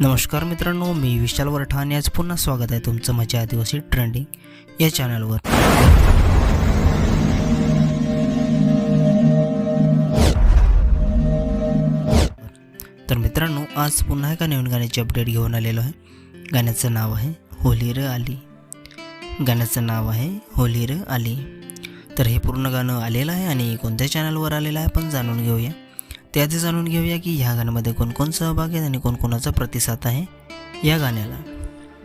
नमस्कार मित्रांनो मी विशाल वरठा आणि आज पुन्हा स्वागत आहे तुमचं माझ्या आदिवासी ट्रेंडिंग या चॅनलवर तर मित्रांनो आज पुन्हा एका नवीन गाण्याची अपडेट घेऊन आलेलो आहे. गाण्याचं नाव आहे होली र आली. गाण्याचं नाव आहे होली र आली. तर हे पूर्ण गाणं आलेलं आहे आणि कोणत्या चॅनलवर आलेलं आहे आपण जाणून घेऊया. त्याआधी जाणून घेऊया की ह्या गाण्यामध्ये कोणकोण सहभागी आहेत आणि कोणकोणाचा प्रतिसाद आहे या गाण्याला.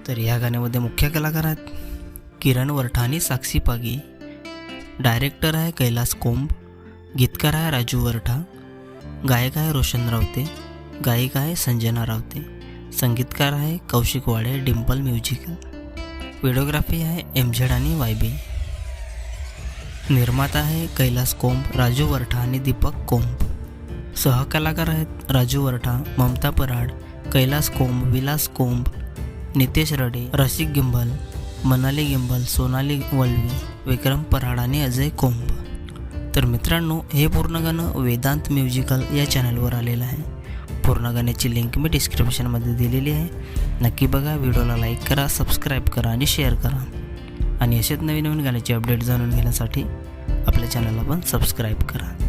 तर या गाण्यामध्ये मुख्य कलाकार आहेत किरण वरठाणी आणि साक्षी पागी. डायरेक्टर आहे कैलास कोंब. गीतकार आहे राजू वरठा. गायक आहे रोशन रावते. गायिका आहे संजना रावते. संगीतकार आहे Kaushik Wade Dimple Musical. Videography आहे एम झेड आणि वाय बी. निर्माता आहे कैलास कोंब राजू वरठा आणि दीपक कोंब. सहकलाकार आहेत राजू वरठा ममता पराड कैलास कोंब विलास कोंब नितेश रडे रसिक गिंबल मनाली गिंबल सोनाली वल्वी विक्रम पराड आणि अजय कोंब. तर मित्रांनो हे पूर्ण गाणं वेदांत म्युझिकल या चॅनलवर आलेलं आहे. पूर्ण गाण्याची लिंक मी डिस्क्रिप्शनमध्ये दिलेली आहे. नक्की बघा व्हिडिओला लाईक करा सबस्क्राईब करा आणि शेअर करा. आणि असेच नवीन नवीन गाण्याची अपडेट जाणून घेण्यासाठी आपल्या चॅनलला पण सबस्क्राईब करा.